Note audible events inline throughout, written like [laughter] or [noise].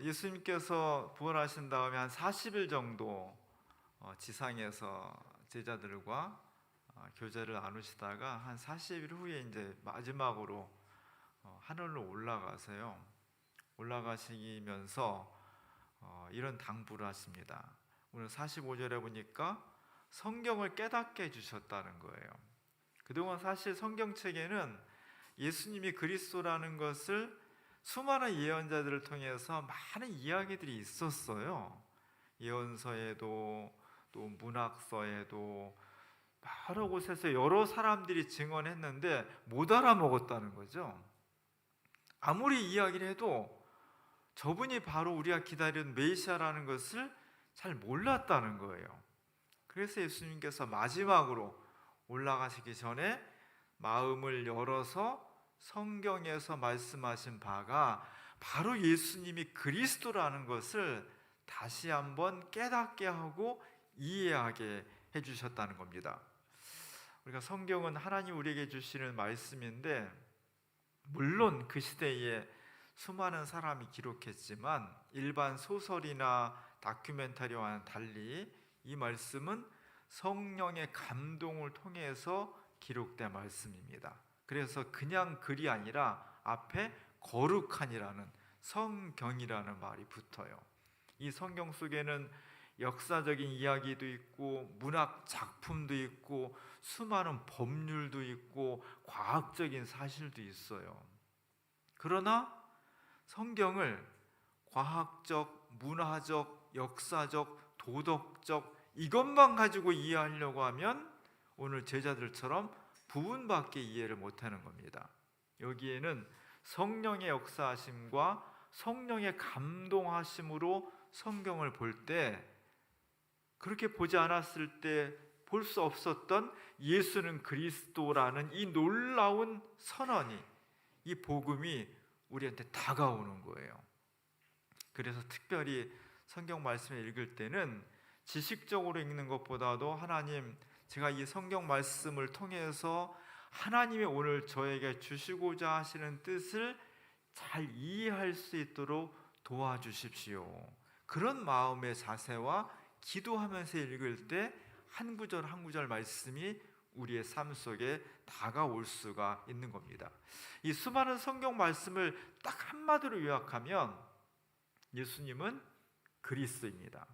예수님께서 부활하신 다음에 한 40일 정도 어, 지상에서 제자들과 어, 교제를 나누시다가 한 40일 후에 이제 마지막으로 어, 하늘로 올라가세요. 올라가시면서 어, 이런 당부를 하십니다. 오늘 45절에 보니까 성경을 깨닫게 해주셨다는 거예요. 그동안 사실 성경책에는 예수님이 그리스도라는 것을 수많은 예언자들을 통해서 많은 이야기들이 있었어요. 예언서에도 또 문학서에도 여러 곳에서 여러 사람들이 증언했는데 못 알아먹었다는 거죠. 아무리 이야기를 해도 저분이 바로 우리가 기다리는 메시아라는 것을 잘 몰랐다는 거예요. 그래서 예수님께서 마지막으로 올라가시기 전에 마음을 열어서 성경에서 말씀하신 바가 바로 예수님이 그리스도라는 것을 다시 한번 깨닫게 하고 이해하게 해주셨다는 겁니다. 우리가 성경은 하나님 우리에게 주시는 말씀인데 물론 그 시대에 수많은 사람이 기록했지만 일반 소설이나 다큐멘터리와는 달리 이 말씀은 성령의 감동을 통해서 기록된 말씀입니다. 그래서 그냥 글이 아니라 앞에 거룩한이라는 성경이라는 말이 붙어요. 이 성경 속에는 역사적인 이야기도 있고 문학 작품도 있고 수많은 법률도 있고 과학적인 사실도 있어요. 그러나 성경을 과학적, 문화적, 역사적, 도덕적 이것만 가지고 이해하려고 하면 오늘 제자들처럼 부분밖에 이해를 못하는 겁니다. 여기에는 성령의 역사하심과 성령의 감동하심으로 성경을 볼 때 그렇게 보지 않았을 때 볼 수 없었던 예수는 그리스도라는 이 놀라운 선언이 이 복음이 우리한테 다가오는 거예요. 그래서 특별히 성경 말씀을 읽을 때는 지식적으로 읽는 것보다도 하나님 제가 이 성경 말씀을 통해서 하나님이 오늘 저에게 주시고자 하시는 뜻을 잘 이해할 수 있도록 도와주십시오. 그런 마음의 자세와 기도하면서 읽을 때 한 구절 한 구절 말씀이 우리의 삶 속에 다가올 수가 있는 겁니다. 이 수많은 성경 말씀을 딱 한마디로 요약하면 예수님은 그리스도입니다.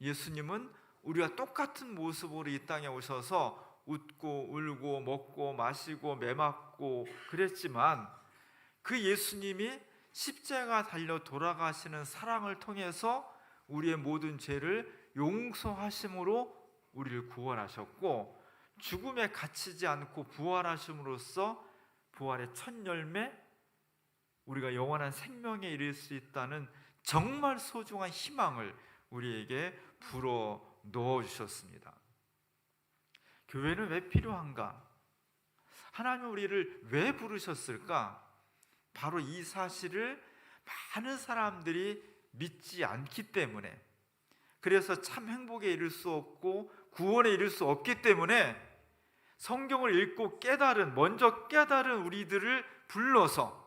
예수님은 우리와 똑같은 모습으로 이 땅에 오셔서 웃고 울고 먹고 마시고 매맞고 그랬지만 그 예수님이 십자가 달려 돌아가시는 사랑을 통해서 우리의 모든 죄를 용서하심으로 우리를 구원하셨고 죽음에 갇히지 않고 부활하심으로써 부활의 첫 열매 우리가 영원한 생명에 이를 수 있다는 정말 소중한 희망을 우리에게 불어 넣어 주셨습니다. 교회는 왜 필요한가? 하나님 우리를 왜 부르셨을까? 바로 이 사실을 많은 사람들이 믿지 않기 때문에 그래서 참 행복에 이를 수 없고 구원에 이를 수 없기 때문에 성경을 읽고 깨달은 먼저 깨달은 우리들을 불러서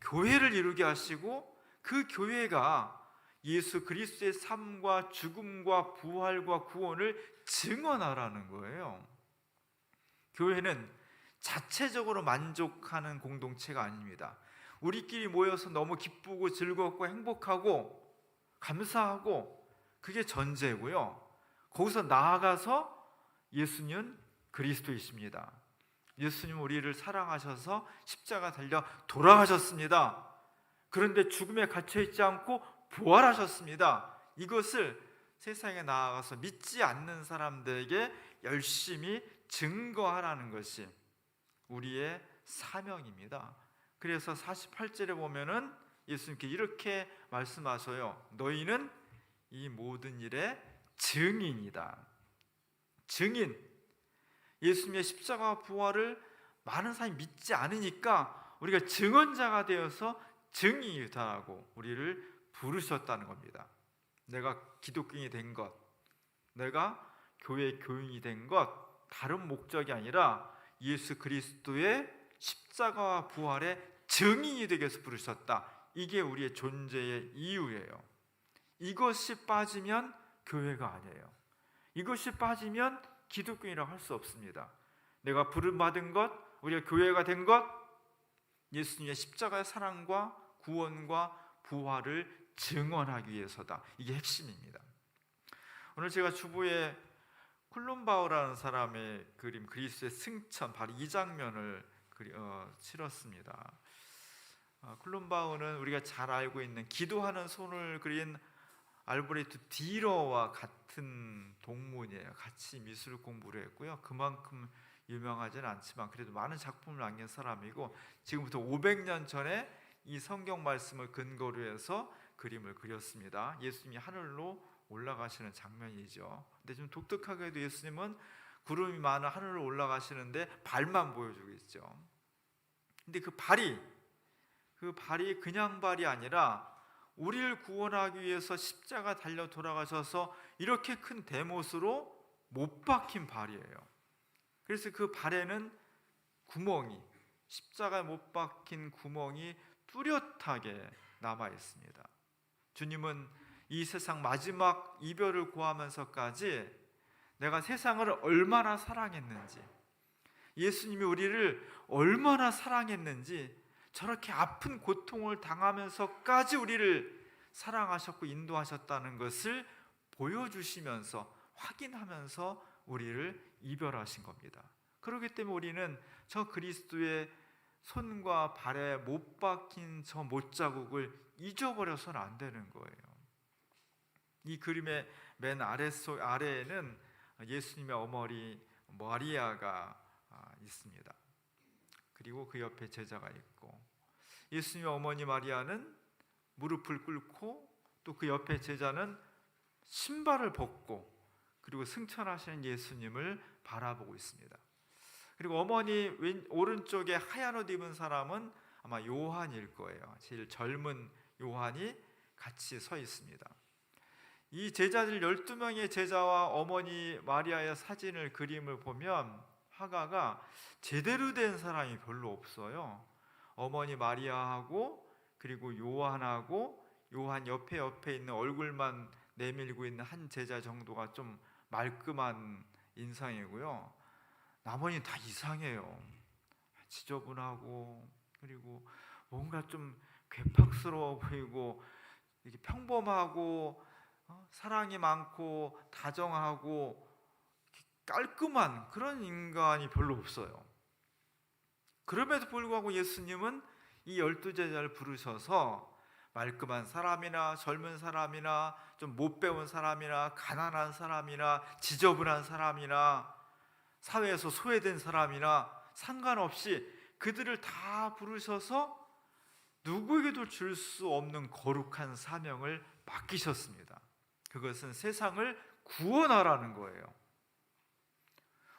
교회를 이루게 하시고 그 교회가 예수 그리스도의 삶과 죽음과 부활과 구원을 증언하라는 거예요. 교회는 자체적으로 만족하는 공동체가 아닙니다. 우리끼리 모여서 너무 기쁘고 즐겁고 행복하고 감사하고 그게 전제고요. 거기서 나아가서 예수님 그리스도이십니다. 예수님 우리를 사랑하셔서 십자가 달려 돌아가셨습니다. 그런데 죽음에 갇혀 있지 않고 부활하셨습니다. 이것을 세상에 나아가서 믿지 않는 사람들에게 열심히 증거하라는 것이 우리의 사명입니다. 그래서 48절에 보면은 예수님께 이렇게 말씀하셔요. 너희는 이 모든 일의 증인이다. 증인. 예수님의 십자가 부활을 많은 사람이 믿지 않으니까 우리가 증언자가 되어서 증인이다라고 우리를 부르셨다는 겁니다. 내가 기독교인이 된 것, 내가 교회 교인이 된 것, 다른 목적이 아니라 예수 그리스도의 십자가와 부활의 증인이 되게 해서 부르셨다. 이게 우리의 존재의 이유예요. 이것이 빠지면 교회가 아니에요. 이것이 빠지면 기독교인이라고 할 수 없습니다. 내가 부름받은 것, 우리가 교회가 된 것, 예수님의 십자가의 사랑과 구원과 부활을 증언하기 위해서다. 이게 핵심입니다. 오늘 제가 주부에 콜롬바우라는 사람의 그림 그리스의 승천 바로 이 장면을 그리, 어, 치렀습니다. 어, 콜롬바우는 우리가 잘 알고 있는 기도하는 손을 그린 알브레트 디러와 같은 동문이에요. 같이 미술 공부를 했고요. 그만큼 유명하지는 않지만 그래도 많은 작품을 남긴 사람이고 지금부터 500년 전에 이 성경 말씀을 근거로 해서 그림을 그렸습니다. 예수님이 하늘로 올라가시는 장면이죠. 근데 좀 독특하게도 예수님은 구름이 많은 하늘로 올라가시는데 발만 보여주고 있죠. 근데 그 발이 그 발이 그냥 발이 아니라 우리를 구원하기 위해서 십자가 달려 돌아가셔서 이렇게 큰 대못으로 못 박힌 발이에요. 그래서 그 발에는 구멍이 십자가에 못 박힌 구멍이 뚜렷하게 남아 있습니다. 주님은 이 세상 마지막 이별을 구하면서까지 내가 세상을 얼마나 사랑했는지 예수님이 우리를 얼마나 사랑했는지 저렇게 아픈 고통을 당하면서까지 우리를 사랑하셨고 인도하셨다는 것을 보여주시면서 확인하면서 우리를 이별하신 겁니다. 그렇기 때문에 우리는 저 그리스도의 손과 발에 못 박힌 저 못자국을 잊어버려서는 안 되는 거예요. 이 그림의 맨 아래소 아래에는 예수님의 어머니 마리아가 아, 있습니다. 그리고 그 옆에 제자가 있고 예수님의 어머니 마리아는 무릎을 꿇고 또 그 옆에 제자는 신발을 벗고 그리고 승천하시는 예수님을 바라보고 있습니다. 그리고 어머니 왼 오른쪽에 하얀 옷 입은 사람은 아마 요한일 거예요. 제일 젊은 요한이 같이 서 있습니다. 이 제자들 12명의 제자와 어머니 마리아의 사진을 그림을 보면 화가가 제대로 된 사람이 별로 없어요. 어머니 마리아하고 그리고 요한하고 요한 옆에 옆에 있는 얼굴만 내밀고 있는 한 제자 정도가 좀 말끔한 인상이고요. 나머지는 다 이상해요. 지저분하고 그리고 뭔가 좀 괴팍스러워 보이고 이게 평범하고 어? 사랑이 많고 다정하고 깔끔한 그런 인간이 별로 없어요. 그럼에도 불구하고 예수님은 이 열두 제자를 부르셔서 말끔한 사람이나 젊은 사람이나 좀 못 배운 사람이나 가난한 사람이나 지저분한 사람이나 사회에서 소외된 사람이나 상관없이 그들을 다 부르셔서 누구에게도 줄 수 없는 거룩한 사명을 맡기셨습니다. 그것은 세상을 구원하라는 거예요.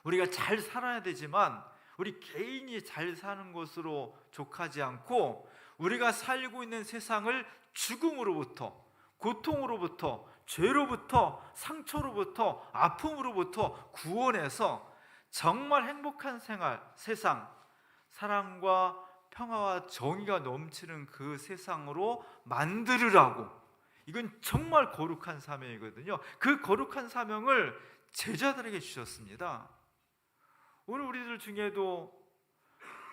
우리가 잘 살아야 되지만 우리 개인이 잘 사는 것으로 족하지 않고 우리가 살고 있는 세상을 죽음으로부터 고통으로부터 죄로부터 상처로부터 아픔으로부터 구원해서 정말 행복한 생활 세상 사랑과 평화와 정의가 넘치는 그 세상으로 만들으라고 이건 정말 거룩한 사명이거든요. 그 거룩한 사명을 제자들에게 주셨습니다. 오늘 우리들 중에도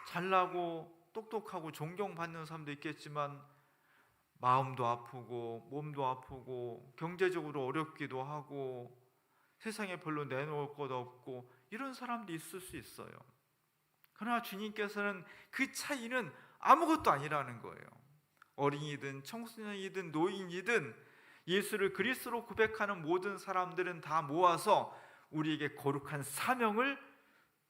잘나고 똑똑하고 존경받는 사람도 있겠지만 마음도 아프고 몸도 아프고 경제적으로 어렵기도 하고 세상에 별로 내놓을 것 없고 이런 사람도 있을 수 있어요. 그러나 주님께서는 그 차이는 아무것도 아니라는 거예요. 어린이든 청소년이든 노인이든 예수를 그리스로 고백하는 모든 사람들은 다 모아서 우리에게 거룩한 사명을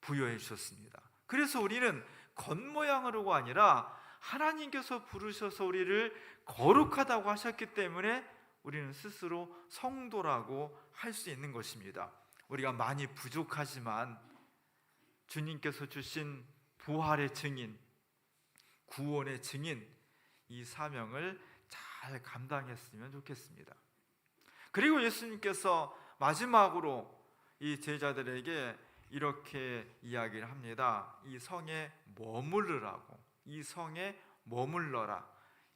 부여해 주셨습니다. 그래서 우리는 겉모양으로가 아니라 하나님께서 부르셔서 우리를 거룩하다고 하셨기 때문에 우리는 스스로 성도라고 할 수 있는 것입니다. 우리가 많이 부족하지만 주님께서 주신 부활의 증인, 구원의 증인 이 사명을 잘 감당했으면 좋겠습니다. 그리고 예수님께서 마지막으로 이 제자들에게 이렇게 이야기를 합니다. 이 성에 머무르라고. 이 성에 머물러라.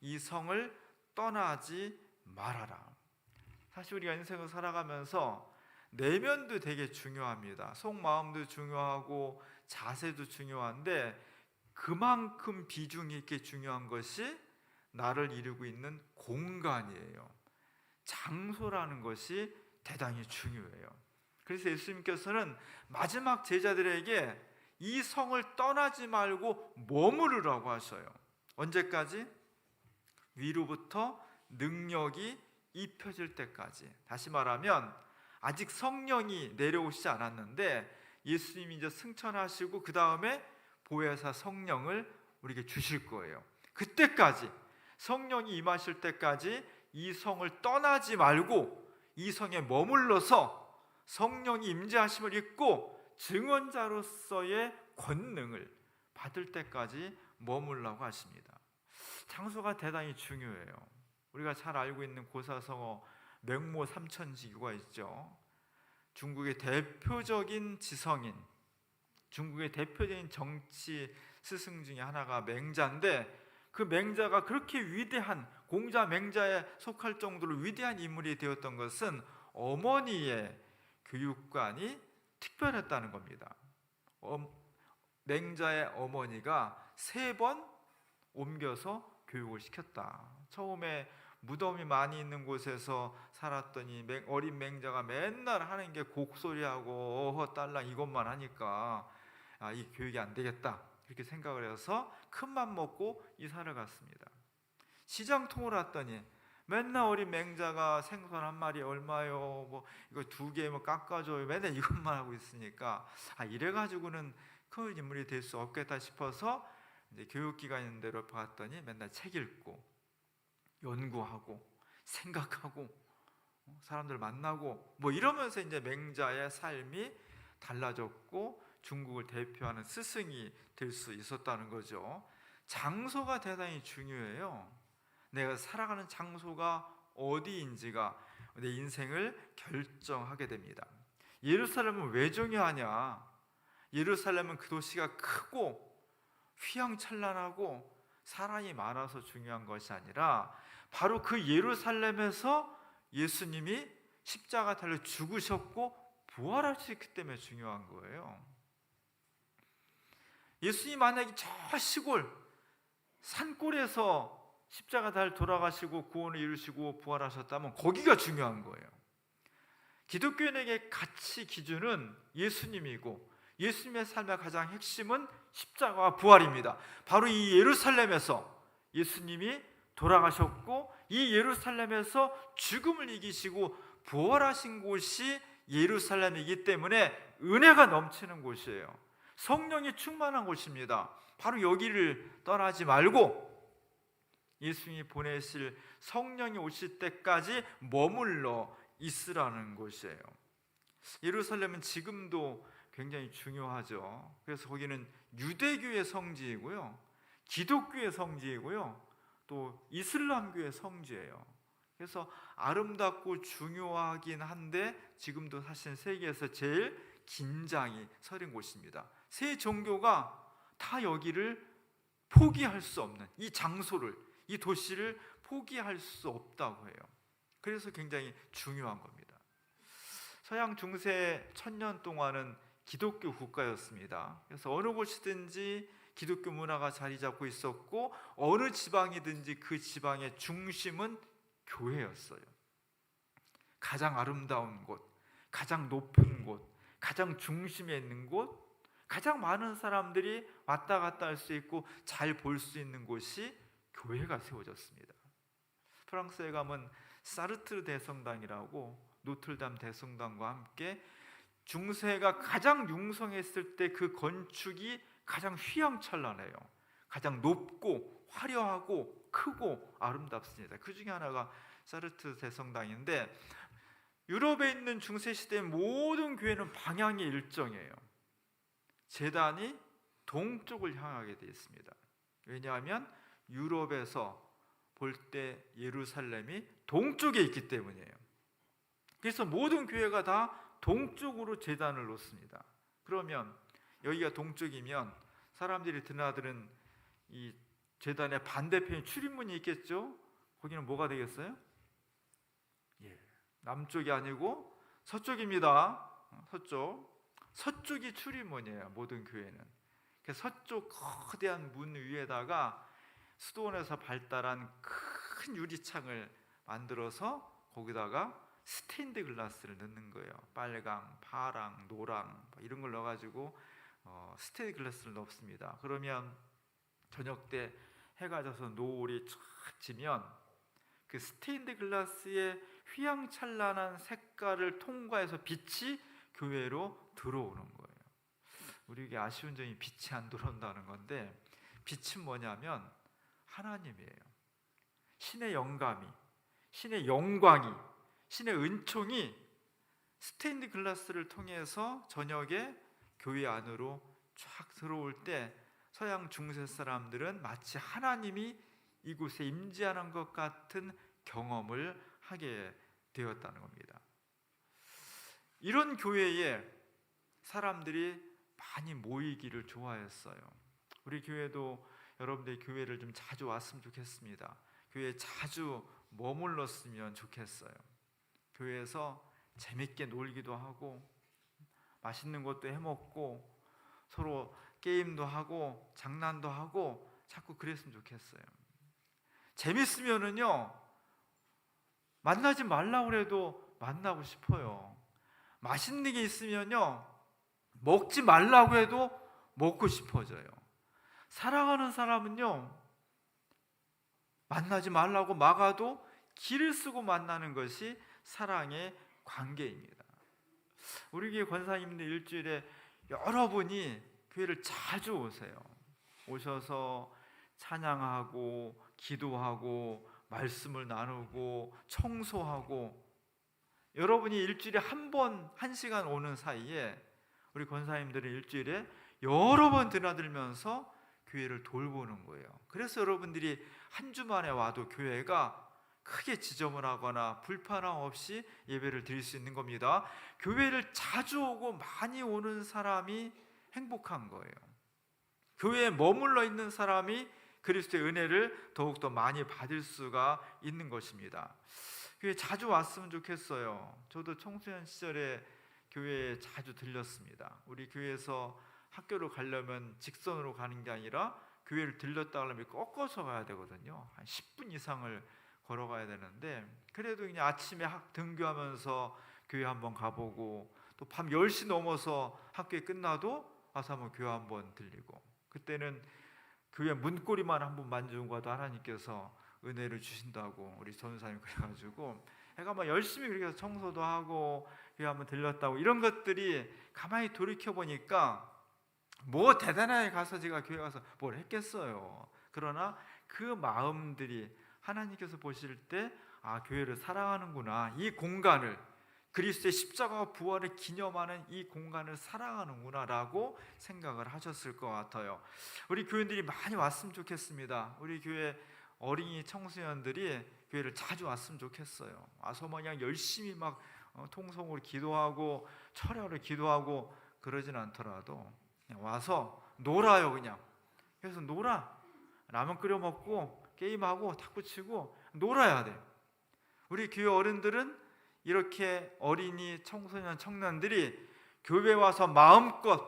이 성을 떠나지 말아라. 사실 우리가 인생을 살아가면서 내면도 되게 중요합니다. 속마음도 중요하고 자세도 중요한데 그만큼 비중 있게 중요한 것이 나를 이루고 있는 공간이에요. 장소라는 것이 대단히 중요해요. 그래서 예수님께서는 마지막 제자들에게 이 성을 떠나지 말고 머무르라고 하셔요. 언제까지? 위로부터 능력이 입혀질 때까지. 다시 말하면 아직 성령이 내려오시지 않았는데 예수님이 이제 승천하시고 그 다음에 보혜사 성령을 우리에게 주실 거예요. 그때까지 성령이 임하실 때까지 이 성을 떠나지 말고 이 성에 머물러서 성령이 임재하심을 입고 증언자로서의 권능을 받을 때까지 머물라고 하십니다. 장소가 대단히 중요해요. 우리가 잘 알고 있는 고사성어 맹모 삼천지교가 있죠. 중국의 대표적인 지성인, 중국의 대표적인 정치 스승 중에 하나가 맹자인데 그 맹자가 그렇게 위대한 공자 맹자에 속할 정도로 위대한 인물이 되었던 것은 어머니의 교육관이 특별했다는 겁니다. 어, 맹자의 어머니가 세 번 옮겨서 교육을 시켰다. 처음에 무덤이 많이 있는 곳에서 살았더니 맹- 어린 맹자가 맨날 하는 게 곡소리하고 어허 딸랑 이것만 하니까 아, 이 교육이 안 되겠다 이렇게 생각을 해서 큰맘 먹고 이사를 갔습니다. 시장통을 왔더니 맨날 어린 맹자가 생선 한 마리 얼마요? 뭐 이거 두 개 뭐 깎아줘요. 맨날 이것만 하고 있으니까 아 이래 가지고는 큰 인물이 될 수 없겠다 싶어서 이제 교육기관 있는 데로 봤더니 맨날 책 읽고 연구하고 생각하고 어, 사람들 만나고 뭐 이러면서 이제 맹자의 삶이 달라졌고 중국을 대표하는 스승이 될 수 있었다는 거죠. 장소가 대단히 중요해요. 내가 살아가는 장소가 어디인지가 내 인생을 결정하게 됩니다. 예루살렘은 왜 중요하냐? 예루살렘은 그 도시가 크고 휘황찬란하고 사람이 많아서 중요한 것이 아니라 바로 그 예루살렘에서 예수님이 십자가 달려 죽으셨고 부활하셨기 때문에 중요한 거예요. 예수님 만약에 저 시골 산골에서 십자가 달 돌아가시고 구원을 이루시고 부활하셨다면 거기가 중요한 거예요. 기독교인에게 가치 기준은 예수님이고 예수님의 삶의 가장 핵심은 십자가와 부활입니다. 바로 이 예루살렘에서 예수님이 돌아가셨고 이 예루살렘에서 죽음을 이기시고 부활하신 곳이 예루살렘이기 때문에 은혜가 넘치는 곳이에요. 성령이 충만한 곳입니다. 바로 여기를 떠나지 말고 예수님이 보내실 성령이 오실 때까지 머물러 있으라는 곳이에요. 예루살렘은 지금도 굉장히 중요하죠. 그래서 거기는 유대교의 성지이고요. 기독교의 성지이고요. 또 이슬람교의 성지예요. 그래서 아름답고 중요하긴 한데 지금도 사실 세계에서 제일 긴장이 서린 곳입니다. 세 종교가 다 여기를 포기할 수 없는 이 장소를 이 도시를 포기할 수 없다고 해요. 그래서 굉장히 중요한 겁니다. 서양 중세 천년 동안은 기독교 국가였습니다. 그래서 어느 곳이든지 기독교 문화가 자리 잡고 있었고 어느 지방이든지 그 지방의 중심은 교회였어요. 가장 아름다운 곳, 가장 높은 곳, 가장 중심에 있는 곳, 가장 많은 사람들이 왔다 갔다 할 수 있고 잘 볼 수 있는 곳이 교회가 세워졌습니다. 프랑스에 가면 사르트르 대성당이라고 노틀담 대성당과 함께 중세가 가장 융성했을 때 그 건축이 가장 휘황찬란해요. 가장 높고 화려하고 크고 아름답습니다. 그 중에 하나가 사르트 대성당인데 유럽에 있는 중세 시대 모든 교회는 방향이 일정해요. 재단이 동쪽을 향하게 되어 있습니다. 왜냐하면 유럽에서 볼 때 예루살렘이 동쪽에 있기 때문이에요. 그래서 모든 교회가 다 동쪽으로 재단을 놓습니다. 그러면 여기가 동쪽이면 사람들이 드나드는 이 재단의 반대편에 출입문이 있겠죠. 거기는 뭐가 되겠어요? 예, 남쪽이 아니고 서쪽입니다. 어, 서쪽. 서쪽이 출입문이에요. 모든 교회는. 그 서쪽 거대한 문 위에다가 수도원에서 발달한 큰 유리창을 만들어서 거기다가 스테인드 글라스를 넣는 거예요. 빨강, 파랑, 노랑 뭐 이런 걸 넣어가지고 어, 스테인드 글라스를 넣습니다. 그러면 저녁 때 해가 져서 노을이 쫙 지면 그 스테인드 글라스의 휘황찬란한 색깔을 통과해서 빛이 교회로 들어오는 거예요. 우리에게 아쉬운 점이 빛이 안 들어온다는 건데 빛은 뭐냐면 하나님이에요. 신의 영감이, 신의 영광이, 신의 은총이 스테인드 글라스를 통해서 저녁에 교회 안으로 쫙 들어올 때 서양 중세 사람들은 마치 하나님이 이곳에 임재하는 것 같은 경험을 하게 되었다는 겁니다. 이런 교회에 사람들이 많이 모이기를 좋아했어요. 우리 교회도 여러분들 교회를 좀 자주 왔으면 좋겠습니다. 교회에 자주 머물렀으면 좋겠어요. 교회에서 재밌게 놀기도 하고 맛있는 것도 해 먹고 서로 게임도 하고 장난도 하고 자꾸 그랬으면 좋겠어요. 재밌으면은요 만나지 말라고 해도 만나고 싶어요. 맛있는 게 있으면요 먹지 말라고 해도 먹고 싶어져요. 사랑하는 사람은요 만나지 말라고 막아도 길을 쓰고 만나는 것이 사랑의 관계입니다. 우리 교회 권사님들 일주일에 여러분이 교회를 자주 오세요. 오셔서 찬양하고 기도하고 말씀을 나누고 청소하고 여러분이 일주일에 한 번 한 시간 오는 사이에 우리 권사님들은 일주일에 여러 번 드나들면서 교회를 돌보는 거예요. 그래서 여러분들이 한 주만에 와도 교회가 크게 지저분하거나 불편함 없이 예배를 드릴 수 있는 겁니다. 교회를 자주 오고 많이 오는 사람이 행복한 거예요. 교회에 머물러 있는 사람이 그리스도의 은혜를 더욱더 많이 받을 수가 있는 것입니다. 교회 자주 왔으면 좋겠어요. 저도 청소년 시절에 교회에 자주 들렸습니다. 우리 교회에서 학교를 가려면 직선으로 가는 게 아니라 교회를 들렸다 하려면 꺾어서 가야 되거든요. 한 10분 이상을 걸어가야 되는데 그래도 그냥 아침에 학 등교하면서 교회 한번 가보고 또 밤 10시 넘어서 학교에 끝나도 와서 한번 교회 한번 들리고 그때는 교회 문고리만 한번 만지는 것도 하나님께서 은혜를 주신다고 우리 전사님 그래가지고 해가 막 열심히 그렇게 해서 청소도 하고 교회 한번 들렸다고 이런 것들이 가만히 돌이켜 보니까 뭐 대단하게 가서 제가 교회 가서 뭘 했겠어요. 그러나 그 마음들이 하나님께서 보실 때 아, 교회를 사랑하는구나. 이 공간을 그리스도의 십자가와 부활을 기념하는 이 공간을 사랑하는구나라고 생각을 하셨을 것 같아요. 우리 교인들이 많이 왔으면 좋겠습니다. 우리 교회 어린이 청소년들이 교회를 자주 왔으면 좋겠어요. 와서 그냥 열심히 막 어, 통성으로 기도하고 철야를 기도하고 그러진 않더라도 와서 놀아요 그냥. 그래서 놀아. 라면 끓여 먹고 게임하고 탁구 치고 놀아야 돼. 우리 교회 어른들은 이렇게 어린이 청소년 청년들이 교회 와서 마음껏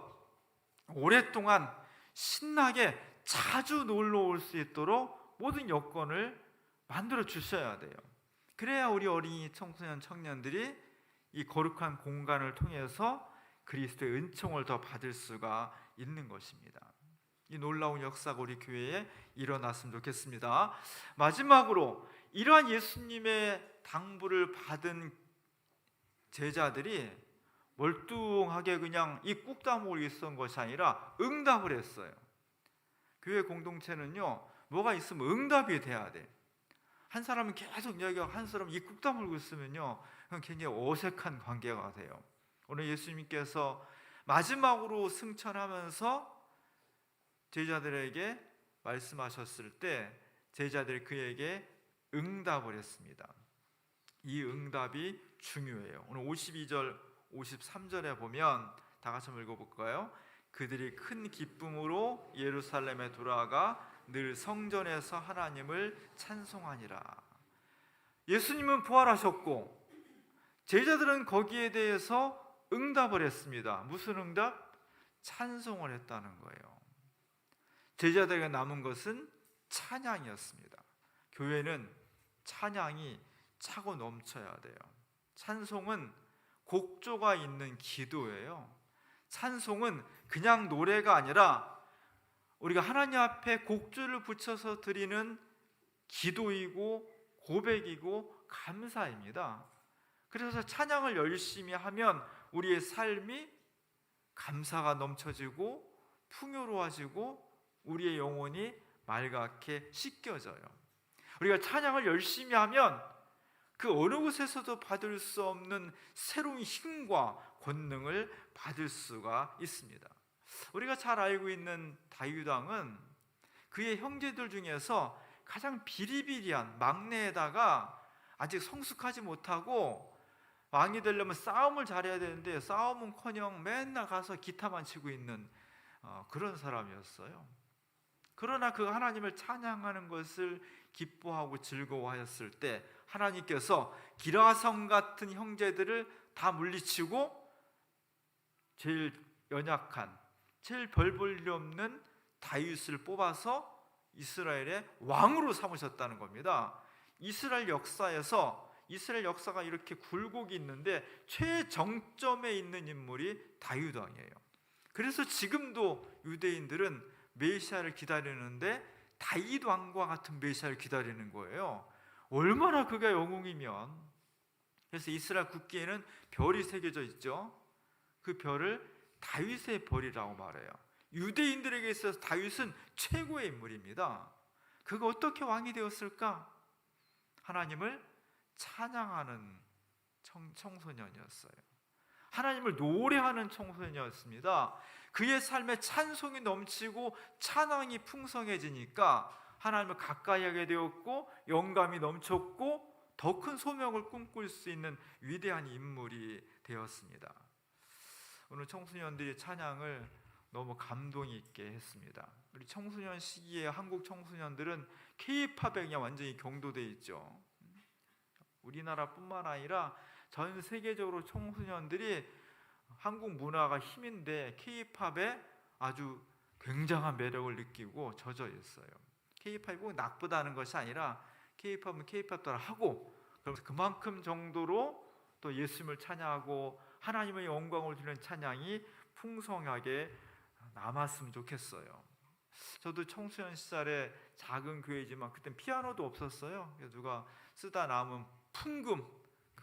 오랫동안 신나게 자주 놀러 올 수 있도록 모든 여건을 만들어 주셔야 돼요. 그래야 우리 어린이 청소년 청년들이 이 거룩한 공간을 통해서 그리스도의 은총을 더 받을 수가 있는 것입니다. 이 놀라운 역사가 우리 교회에 일어났으면 좋겠습니다. 마지막으로 이러한 예수님의 당부를 받은 제자들이 멀뚱하게 그냥 이 꾹 다물고 있었던 것이 아니라 응답을 했어요. 교회 공동체는요, 뭐가 있으면 응답이 돼야 돼. 한 사람은 계속 이야기하고 한 사람은 이 꾹 다물고 있으면요, 굉장히 어색한 관계가 돼요. 오늘 예수님께서 마지막으로 승천하면서 제자들에게 말씀하셨을 때 제자들이 그에게 응답을 했습니다. 이 응답이 중요해요. 오늘 52절, 53절에 보면 다 같이 한번 읽어볼까요? 그들이 큰 기쁨으로 예루살렘에 돌아가 늘 성전에서 하나님을 찬송하니라. 예수님은 부활하셨고 제자들은 거기에 대해서 응답을 했습니다. 무슨 응답? 찬송을 했다는 거예요. 제자들에게 남은 것은 찬양이었습니다. 교회는 찬양이 차고 넘쳐야 돼요. 찬송은 곡조가 있는 기도예요. 찬송은 그냥 노래가 아니라 우리가 하나님 앞에 곡조를 붙여서 드리는 기도이고 고백이고 감사입니다. 그래서 찬양을 열심히 하면 우리의 삶이 감사가 넘쳐지고 풍요로워지고 우리의 영혼이 맑게 씻겨져요. 우리가 찬양을 열심히 하면 그 어느 곳에서도 받을 수 없는 새로운 힘과 권능을 받을 수가 있습니다. 우리가 잘 알고 있는 다윗 왕은 그의 형제들 중에서 가장 비리비리한 막내에다가 아직 성숙하지 못하고 왕이 되려면 싸움을 잘해야 되는데 싸움은커녕 맨날 가서 기타만 치고 있는 어, 그런 사람이었어요. 그러나 그 하나님을 찬양하는 것을 기뻐하고 즐거워하였을 때 하나님께서 기라성 같은 형제들을 다 물리치고 제일 연약한 제일 별 볼 일 없는 다윗을 뽑아서 이스라엘의 왕으로 삼으셨다는 겁니다. 이스라엘 역사에서 이스라엘 역사가 이렇게 굴곡이 있는데 최정점에 있는 인물이 다윗 왕이에요. 그래서 지금도 유대인들은 메시아를 기다리는데 다윗 왕과 같은 메시아를 기다리는 거예요. 얼마나 그가 영웅이면 그래서 이스라엘 국기에는 별이 새겨져 있죠. 그 별을 다윗의 별이라고 말해요. 유대인들에게 있어서 다윗은 최고의 인물입니다. 그가 어떻게 왕이 되었을까? 하나님을 찬양하는 청, 청소년이었어요. 하나님을 노래하는 청소년이었습니다. 그의 삶에 찬송이 넘치고 찬양이 풍성해지니까 하나님을 가까이 하게 되었고 영감이 넘쳤고 더 큰 소명을 꿈꿀 수 있는 위대한 인물이 되었습니다. 오늘 청소년들이 찬양을 너무 감동 있게 했습니다. 우리 청소년 시기에 한국 청소년들은 K-팝에 그냥 완전히 경도돼 있죠. 우리나라뿐만 아니라 전 세계적으로 청소년들이 한국 문화가 힘인데 K-팝에 아주 굉장한 매력을 느끼고 젖어 있어요. K-팝이 꼭 나쁘다는 것이 아니라 K-팝은 K-팝대로 하고 그러면서 그만큼 정도로 또 예수님을 찬양하고 하나님의 영광을 주는 찬양이 풍성하게 남았으면 좋겠어요. 저도 청소년 시절에 작은 교회지만 그땐 피아노도 없었어요. 누가 쓰다 남은 풍금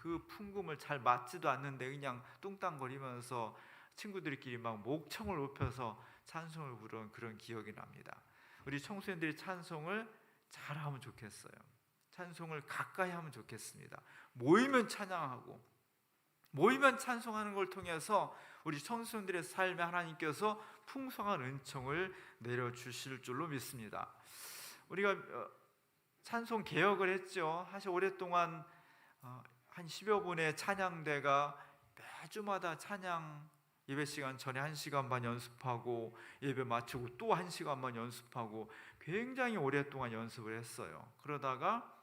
그 풍금을 잘 맞지도 않는데 그냥 뚱땅거리면서 친구들끼리 막 목청을 높여서 찬송을 부른 그런 기억이 납니다. 우리 청소년들이 찬송을 잘하면 좋겠어요. 찬송을 가까이 하면 좋겠습니다. 모이면 찬양하고 모이면 찬송하는 걸 통해서 우리 청소년들의 삶에 하나님께서 풍성한 은총을 내려 주실 줄로 믿습니다. 우리가 어, 찬송 개혁을 했죠. 사실 오랫동안 어, 한 10여 분의 찬양대가 매주마다 찬양 예배 시간 전에 한 시간 반 연습하고 예배 마치고 또한 시간만 연습하고 굉장히 오랫동안 연습을 했어요. 그러다가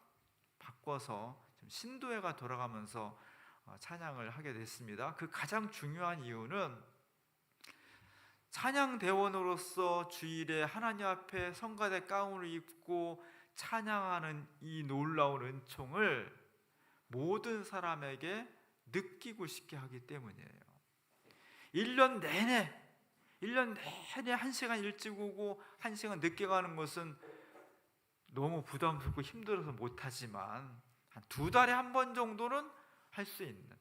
바꿔서 신도회가 돌아가면서 어, 찬양을 하게 됐습니다. 그 가장 중요한 이유는 찬양 대원으로서 주일에 하나님 앞에 성가대 가운을 입고 찬양하는 이 놀라운 은총을 모든 사람에게 느끼고 싶게 하기 때문이에요. 1년 내내 1년 내내 한 시간 일찍 오고 한 시간 늦게 가는 것은 너무 부담스럽고 힘들어서 못하지만 한 두 달에 한 번 정도는 할 수 있는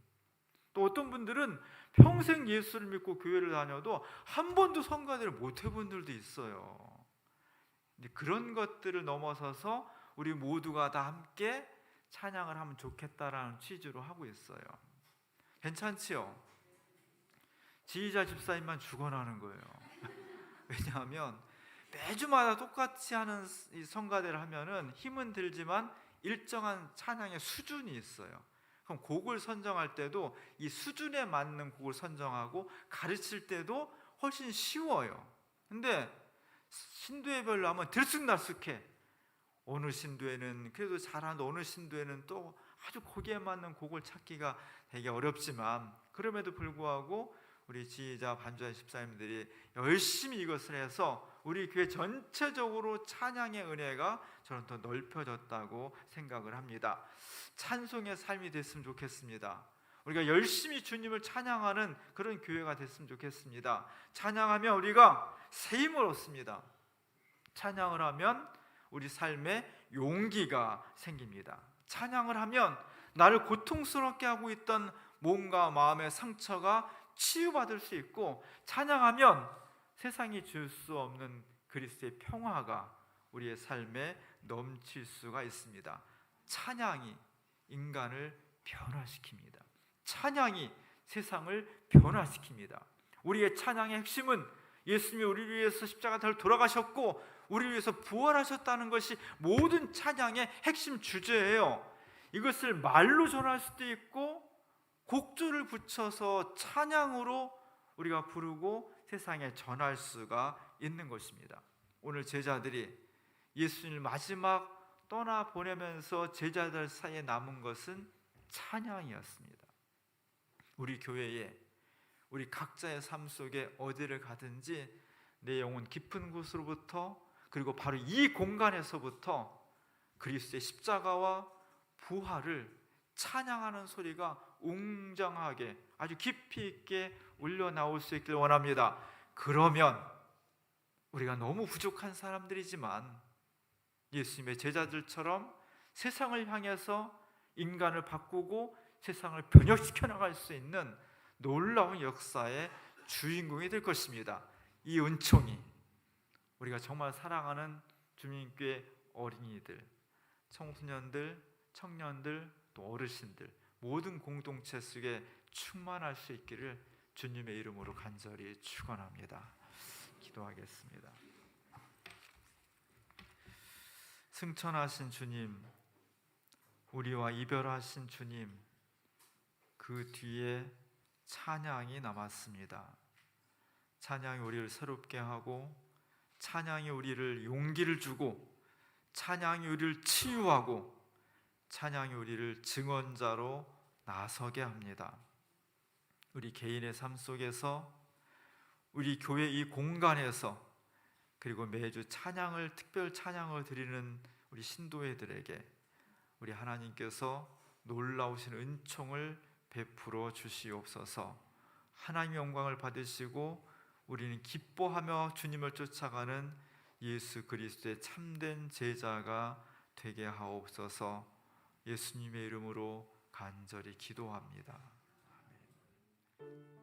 또 어떤 분들은 평생 예수를 믿고 교회를 다녀도 한 번도 성가대를 못 해본 분들도 있어요. 그런 것들을 넘어서서 우리 모두가 다 함께 찬양을 하면 좋겠다라는 취지로 하고 있어요. 괜찮지요? 지휘자 집사님만 죽어나는 거예요. [laughs] 왜냐하면 매주마다 똑같이 하는 이 성가대를 하면은 힘은 들지만 일정한 찬양의 수준이 있어요. 그럼 곡을 선정할 때도 이 수준에 맞는 곡을 선정하고 가르칠 때도 훨씬 쉬워요. 근데 신도회별로 하면 들쑥날쑥해. 어느 신도에는 그래도 잘하는 어느 신도에는 또 아주 거기에 맞는 곡을 찾기가 되게 어렵지만 그럼에도 불구하고 우리 지휘자 반주한 집사님들이 열심히 이것을 해서 우리 교회 전체적으로 찬양의 은혜가 저는 더 넓혀졌다고 생각을 합니다. 찬송의 삶이 됐으면 좋겠습니다. 우리가 열심히 주님을 찬양하는 그런 교회가 됐으면 좋겠습니다. 찬양하면 우리가 새 힘을 얻습니다. 찬양을 하면 우리 삶에 용기가 생깁니다. 찬양을 하면 나를 고통스럽게 하고 있던 몸과 마음의 상처가 치유받을 수 있고 찬양하면 세상이 줄 수 없는 그리스도의 평화가 우리의 삶에 넘칠 수가 있습니다. 찬양이 인간을 변화시킵니다. 찬양이 세상을 변화시킵니다. 우리의 찬양의 핵심은 예수님이 우리를 위해서 십자가 를 돌아가셨고 우리를 위해서 부활하셨다는 것이 모든 찬양의 핵심 주제예요. 이것을 말로 전할 수도 있고 곡조를 붙여서 찬양으로 우리가 부르고 세상에 전할 수가 있는 것입니다. 오늘 제자들이 예수님을 마지막 떠나 보내면서 제자들 사이에 남은 것은 찬양이었습니다. 우리 교회에 우리 각자의 삶 속에 어디를 가든지 내 영혼 깊은 곳으로부터 그리고 바로 이 공간에서부터 그리스도의 십자가와 부활을 찬양하는 소리가 웅장하게 아주 깊이 있게 울려 나올 수 있길 원합니다. 그러면 우리가 너무 부족한 사람들이지만 예수님의 제자들처럼 세상을 향해서 인간을 바꾸고 세상을 변혁시켜 나갈 수 있는 놀라운 역사의 주인공이 될 것입니다. 이 은총이 우리가 정말 사랑하는 주민교회 어린이들, 청소년들, 청년들, 또 어르신들 모든 공동체 속에 충만할 수 있기를 주님의 이름으로 간절히 축원합니다. 기도하겠습니다. 승천하신 주님, 우리와 이별하신 주님, 그 뒤에 찬양이 남았습니다. 찬양이 우리를 새롭게 하고, 찬양이 우리를 용기를 주고, 찬양이 우리를 치유하고, 찬양이 우리를 증언자로 나서게 합니다. 우리 개인의 삶 속에서 우리 교회 이 공간에서 그리고 매주 찬양을 특별 찬양을 드리는 우리 신도회들에게 우리 하나님께서 놀라우신 은총을 베풀어 주시옵소서. 하나님의 영광을 받으시고 우리는 기뻐하며 주님을 쫓아가는 예수 그리스도의 참된 제자가 되게 하옵소서. 예수님의 이름으로 간절히 기도합니다. 아멘.